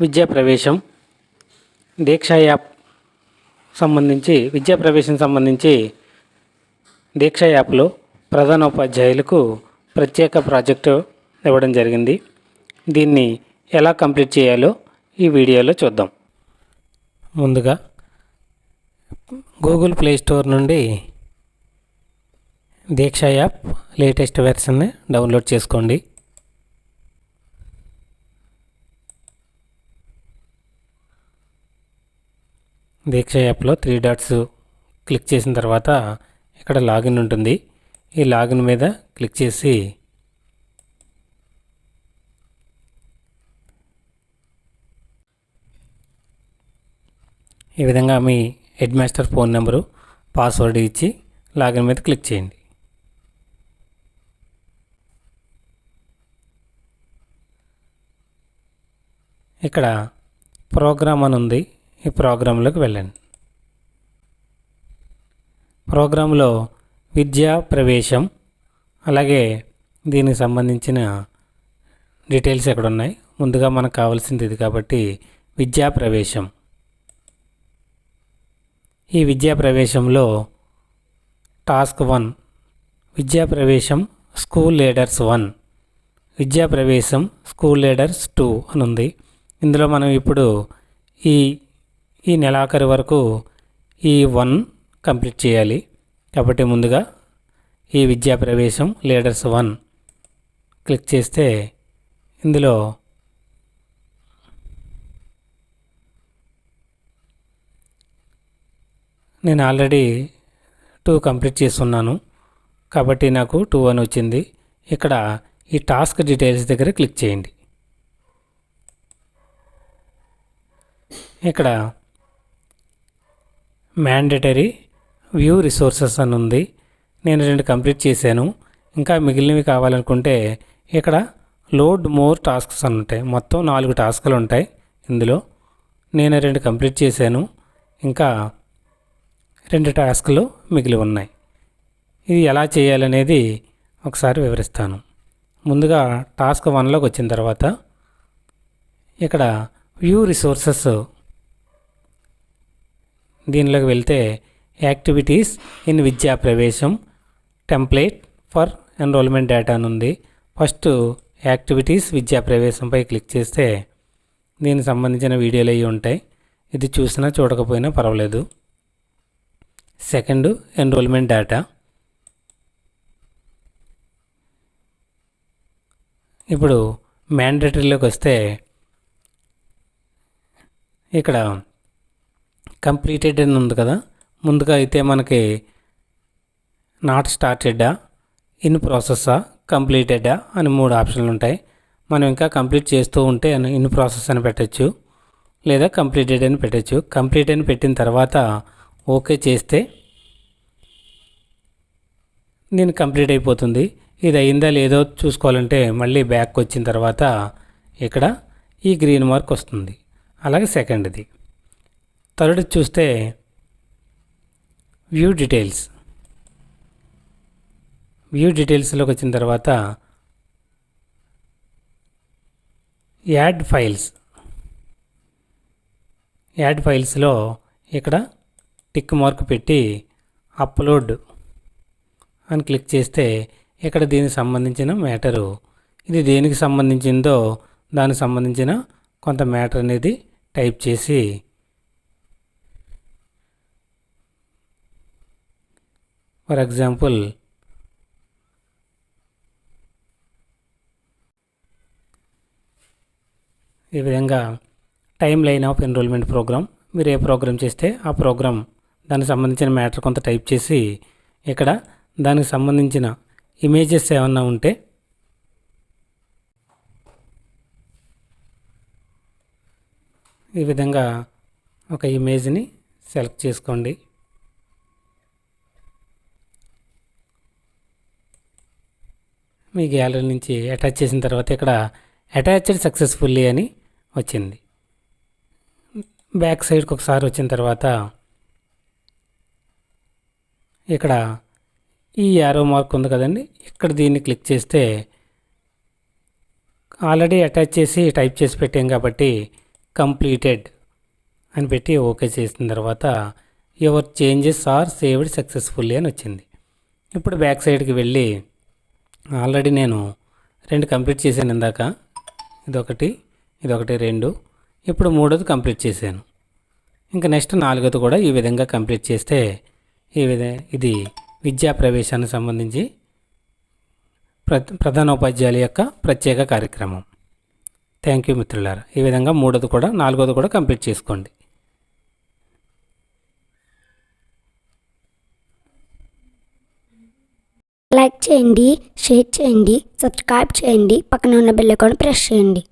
విద్యా ప్రవేశం దీక్ష యాప్ సంబంధించి విద్యా ప్రవేశం సంబంధించి దీక్ష యాప్లో ప్రధానోపాధ్యాయులకు ప్రత్యేక ప్రాజెక్టు ఇవ్వడం జరిగింది. దీన్ని ఎలా కంప్లీట్ చేయాలో ఈ వీడియోలో చూద్దాం. ముందుగా గూగుల్ ప్లే స్టోర్ నుండి దీక్ష యాప్ లేటెస్ట్ వెర్షన్ని డౌన్లోడ్ చేసుకోండి. దీక్ష యాప్లో త్రీ డాట్స్ క్లిక్ చేసిన తర్వాత ఇక్కడ లాగిన్ ఉంటుంది. ఈ లాగిన్ మీద క్లిక్ చేసి ఈ విధంగా మీ head master phone number password ఇచ్చి లాగిన్ మీద క్లిక్ చేయండి. ఇక్కడ ప్రోగ్రామ్ అని ఉంది. ఈ ప్రోగ్రాంలోకి వెళ్ళండి. ప్రోగ్రాంలో విద్యా ప్రవేశం అలాగే దీనికి సంబంధించిన డీటెయిల్స్ ఎక్కడ ఉన్నాయి ముందుగా మనకు కావాల్సింది ఇది కాబట్టి విద్యా ప్రవేశం. ఈ విద్యా ప్రవేశంలో టాస్క్ వన్. విద్యా ప్రవేశం స్కూల్ లీడర్స్ వన్. విద్యా ప్రవేశం స్కూల్ లీడర్స్ టూ అని ఉంది. ఇందులో మనం ఇప్పుడు ఈ ఈ నెలాఖరు వరకు ఈ వన్ కంప్లీట్ చేయాలి. కాబట్టి ముందుగా ఈ విద్యా ప్రవేశం లీడర్స్ వన్ క్లిక్ చేస్తే ఇందులో నేను ఆల్రెడీ టూ కంప్లీట్ చేస్తున్నాను. కాబట్టి నాకు టూ అని వచ్చింది. ఇక్కడ ఈ టాస్క్ డీటెయిల్స్ దగ్గర క్లిక్ చేయండి. ఇక్కడ మ్యాండేటరీ వ్యూ రిసోర్సెస్ అని ఉంది. నేను రెండు కంప్లీట్ చేశాను. ఇంకా మిగిలినవి కావాలనుకుంటే ఇక్కడ లోడ్ మోర్ టాస్క్స్ అని ఉంటాయి. మొత్తం నాలుగు టాస్కులు ఉంటాయి ఇందులో. నేను రెండు కంప్లీట్ చేశాను. ఇంకా రెండు టాస్క్లు మిగిలి ఉన్నాయి. ఇది ఎలా చేయాలనేది ఒకసారి వివరిస్తాను. ముందుగా టాస్క్ వన్లోకి వచ్చిన తర్వాత ఇక్కడ వ్యూ రిసోర్సెస్ దీనిలోకి వెళ్తే యాక్టివిటీస్ ఇన్ విద్యా ప్రవేశం టెంప్లేట్ ఫర్ ఎన్రోల్మెంట్ డేటా అని ఉంది. ఫస్ట్ యాక్టివిటీస్ విద్యా ప్రవేశంపై క్లిక్ చేస్తే దీనికి సంబంధించిన వీడియోలు అవి ఉంటాయి. ఇది చూసినా చూడకపోయినా పర్వాలేదు. Second enrolment data. ఇప్పుడు మ్యాండేటరీలోకి వస్తే ఇక్కడ కంప్లీటెడ్ అని ఉంది కదా. ముందుగా అయితే మనకి నాట్ స్టార్టెడా ఇన్ ప్రాసెస్సా కంప్లీటెడా అని మూడు ఆప్షన్లు ఉంటాయి. మనం ఇంకా కంప్లీట్ చేస్తూ ఉంటే ఇన్ ప్రాసెస్ అని పెట్టచ్చు. లేదా కంప్లీటెడ్ అని పెట్టచ్చు. కంప్లీట్ అని పెట్టిన తర్వాత ఓకే చేస్తే నేను కంప్లీట్ అయిపోతుంది. ఇది అయిందా లేదో చూసుకోవాలంటే మళ్ళీ బ్యాక్ వచ్చిన తర్వాత ఇక్కడ ఈ గ్రీన్ మార్క్ వస్తుంది. అలాగే సెకండ్ది థర్డ్ చూస్తే వ్యూ డీటెయిల్స్. వ్యూ డీటెయిల్స్లోకి వచ్చిన తర్వాత యాడ్ ఫైల్స్. యాడ్ ఫైల్స్లో ఇక్కడ టిక్ మార్క్ పెట్టి అప్లోడ్ అని క్లిక్ చేస్తే ఇక్కడ దీనికి సంబంధించిన మ్యాటరు. ఇది దేనికి సంబంధించిందో దానికి సంబంధించిన కొంత మ్యాటర్ అనేది టైప్ చేసి ఫర్ ఎగ్జాంపుల్ ఈ విధంగా time line of enrolment program మీరు ఏ ప్రోగ్రామ్ చేస్తే ఆ ప్రోగ్రామ్ దానికి సంబంధించిన మ్యాటర్ కొంత టైప్ చేసి ఇక్కడ దానికి సంబంధించిన ఇమేజెస్ ఏమన్నా ఉంటే ఈ విధంగా ఒక ఇమేజ్ని సెలెక్ట్ చేసుకోండి. మీ గ్యాలరీ నుంచి అటాచ్ చేసిన తర్వాత ఇక్కడ అటాచ్డ్ సక్సెస్ఫుల్లీ అని వచ్చింది. బ్యాక్ సైడ్కి ఒకసారి వచ్చిన తర్వాత ఇక్కడ ఈ యారో మార్క్ ఉంది కదండి. ఇక్కడ దీన్ని క్లిక్ చేస్తే ఆల్రెడీ అటాచ్ చేసి టైప్ చేసి పెట్టాం కాబట్టి కంప్లీటెడ్ అని పెట్టి ఓకే చేసిన తర్వాత your changes are saved successfully అని వచ్చింది. ఇప్పుడు బ్యాక్ సైడ్కి వెళ్ళి ఆల్రెడీ నేను రెండు కంప్లీట్ చేశాను ఇందాక. ఇదొకటి ఇదొకటి రెండు. ఇప్పుడు మూడోది కంప్లీట్ చేశాను. ఇంకా నెక్స్ట్ నాలుగోది కూడా ఈ విధంగా కంప్లీట్ చేస్తే ఈ విధ ఇది విద్యా ప్రవేశానికి సంబంధించి ప్ర ప్రధానోపాధ్యాయుల యొక్క ప్రత్యేక కార్యక్రమం. థ్యాంక్ యూ మిత్రులారా. ఈ విధంగా మూడోది కూడా నాలుగోది కూడా కంప్లీట్ చేసుకోండి. లైక్ చేయండి షేర్ చేయండి సబ్స్క్రైబ్ చేయండి పక్కన ఉన్న బెల్ ప్రెస్ చేయండి.